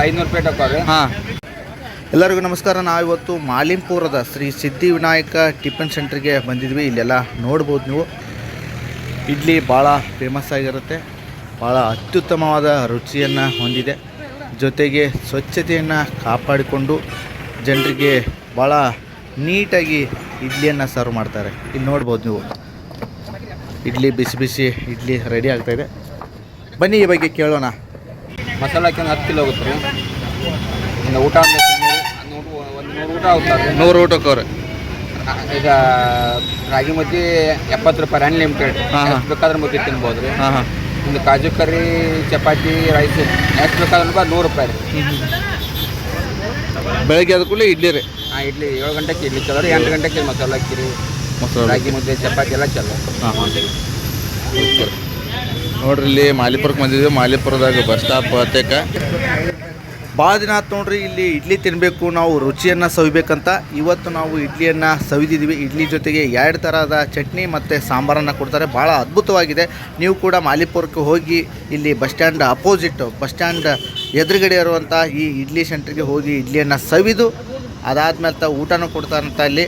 ಐನೂರು ರೂಪಾಯಿ ಟಕ್ಕೋರಿ ಹಾಂ. ಎಲ್ಲರಿಗೂ ನಮಸ್ಕಾರ. ನಾವು ಇವತ್ತು ಮಾಲಿಂಪುರದ ಶ್ರೀ ಸಿದ್ಧಿವಿನಾಯಕ ಟಿಫನ್ ಸೆಂಟ್ರಿಗೆ ಬಂದಿದ್ವಿ. ಇಲ್ಲೆಲ್ಲ ನೋಡ್ಬೋದು ನೀವು. ಇಡ್ಲಿ ಭಾಳ ಫೇಮಸ್ ಆಗಿರುತ್ತೆ. ಭಾಳ ಅತ್ಯುತ್ತಮವಾದ ರುಚಿಯನ್ನು ಹೊಂದಿದೆ. ಜೊತೆಗೆ ಸ್ವಚ್ಛತೆಯನ್ನು ಕಾಪಾಡಿಕೊಂಡು ಜನರಿಗೆ ಭಾಳ ನೀಟಾಗಿ ಇಡ್ಲಿಯನ್ನು ಸರ್ವ್ ಮಾಡ್ತಾರೆ. ಇಲ್ಲಿ ನೋಡ್ಬೋದು ನೀವು. ಇಡ್ಲಿ ಬಿಸಿ ಬಿಸಿ ಇಡ್ಲಿ ರೆಡಿ ಆಗ್ತಾಯಿದೆ ಬನ್ನಿ ಈ ಬಗ್ಗೆ ಕೇಳೋಣ. ಮಸಾಲಕ್ಕೆ ಒಂದು ಹತ್ತು ಕಿಲೋ ಹೋಗುತ್ತೆ ರೀ. ಒಂದು ಊಟ ಒಂದು ನೂರು ಒಂದು ನೂರು ಊಟ ಹೋಗ್ತಾರೆ ನೂರು ಊಟಕ್ಕವ್ರೆ ಈಗ ರಾಗಿ ಮುದ್ದೆ ಎಪ್ಪತ್ತು ರೂಪಾಯಿ ಅನ್ಲಿಮಿಟೆಡ್ ಬೇಕಾದ್ರೆ ಮುದ್ದೆ ತಿನ್ಬೋದು ರೀ. ಹಾಂ ಹಾಂ. ಒಂದು ಕಾಜು ಕರಿ ಚಪಾತಿ ರೈಸ್ ಎಷ್ಟು ಬೇಕಾದ್ರೆ ನೂರು ರೂಪಾಯಿ ರೀ. ಬೆಳಗ್ಗೆ ಆದ ಕೂಡಲೇ ಇಡ್ಲಿ ರೀ. ಹಾಂ ಇಡ್ಲಿ ಏಳು ಗಂಟೆಗೆ ಇಡ್ಲಿ ಚಲೋ ರೀ. ಎಂಟು ಗಂಟೆಗೆ ಮಸಾಲ ಕಿರಿ ಮೊಸರು ರಾಗಿ ಮುದ್ದೆ ಚಪಾತಿ ಎಲ್ಲ ಚಲೋ. ಹಾಂ ಹಾಂ. ನೋಡ್ರಿ ಇಲ್ಲಿ ಮಾಲಿಪುರಕ್ಕೆ ಬಂದಿದ್ವಿ ಮಾಲಿಪುರದಾಗ ಬಸ್ ಸ್ಟಾಪ್ ಹತ್ತೇಕ ಭಾಳ ದಿನ ಆಯ್ತು ನೋಡ್ರಿ, ಇಲ್ಲಿ ಇಡ್ಲಿ ತಿನ್ನಬೇಕು ನಾವು ರುಚಿಯನ್ನು ಸವಿಬೇಕಂತ. ಇವತ್ತು ನಾವು ಇಡ್ಲಿಯನ್ನು ಸವಿದಿದ್ದೀವಿ. ಇಡ್ಲಿ ಜೊತೆಗೆ ಎರಡು ಥರದ ಚಟ್ನಿ ಮತ್ತು ಸಾಂಬಾರನ್ನು ಕೊಡ್ತಾರೆ. ಭಾಳ ಅದ್ಭುತವಾಗಿದೆ. ನೀವು ಕೂಡ ಮಾಲಿಪುರಕ್ಕೆ ಹೋಗಿ ಇಲ್ಲಿ bus stand opposite bus stand ಎದುರುಗಡೆ ಇರುವಂಥ ಈ ಇಡ್ಲಿ ಸೆಂಟ್ರಿಗೆ ಹೋಗಿ ಇಡ್ಲಿಯನ್ನು ಸವಿದು, ಅದಾದಮೇಲೆ ತ ಊಟನೂ ಕೊಡ್ತಾರಂತ ಇಲ್ಲಿ.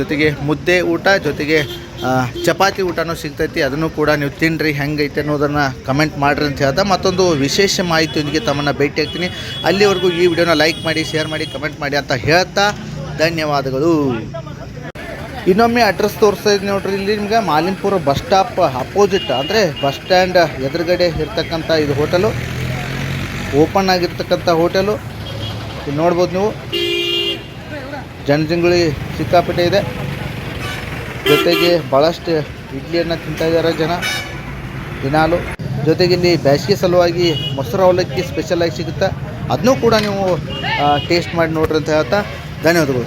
ಜೊತೆಗೆ ಮುದ್ದೆ ಊಟ, ಜೊತೆಗೆ ಚಪಾತಿ ಊಟನೂ ಸಿಗ್ತೈತಿ, ಅದನ್ನು ಕೂಡ ನೀವು ತಿನ್ನಿರಿ ಹೆಂಗೈತೆ ಅನ್ನೋದನ್ನು ಕಮೆಂಟ್ ಮಾಡಿರಿ ಅಂತ ಹೇಳ್ತಾ, ಮತ್ತೊಂದು ವಿಶೇಷ ಮಾಹಿತಿಯೊಂದಿಗೆ ತಮ್ಮನ್ನು ಭೇಟಿ ಆಗ್ತೀನಿ. ಅಲ್ಲಿವರೆಗೂ ಈ ವಿಡಿಯೋನ ಲೈಕ್ ಮಾಡಿ ಶೇರ್ ಮಾಡಿ ಕಮೆಂಟ್ ಮಾಡಿ ಅಂತ ಹೇಳ್ತಾ, ಧನ್ಯವಾದಗಳು. ಇನ್ನೊಮ್ಮೆ ಅಡ್ರೆಸ್ ತೋರಿಸ್ತಾ ಇದ್ದೀನಿ ನೋಡ್ರಿ, ಇಲ್ಲಿ ನಿಮ್ಗೆ ಮಾಲಿಂಪುರ ಬಸ್ ಸ್ಟಾಪ್ ಅಪೋಸಿಟ್ ಅಂದರೆ ಬಸ್ ಸ್ಟ್ಯಾಂಡ್ ಎದುರುಗಡೆ ಇರ್ತಕ್ಕಂಥ ಇದು ಹೋಟೆಲು ಓಪನ್ ಆಗಿರ್ತಕ್ಕಂಥ ಹೋಟೆಲು ನೋಡ್ಬೋದು ನೀವು. ಜನಜಂಗುಳಿ ಸಿಕ್ಕಾಪಟ್ಟೆ ಇದೆ. ಜೊತೆಗೆ ಭಾಳಷ್ಟು ಇಡ್ಲಿಯನ್ನು ತಿಂತಾಯಿದ್ದಾರೆ ಜನ. ದಿನಾಲು. ಜೊತೆಗೆ ಇಲ್ಲಿ ಬೇಸಿಗೆ ಸಲುವಾಗಿ ಮೊಸರು ಅವಲಕ್ಕಿ ಸ್ಪೆಷಲಾಗಿ ಸಿಗುತ್ತೆ. ಅದನ್ನೂ ಕೂಡ ನೀವು ಟೇಸ್ಟ್ ಮಾಡಿ ನೋಡ್ರಿ ಅಂತ ಹೇಳ್ತಾ ಧನ್ಯವಾದಗಳು.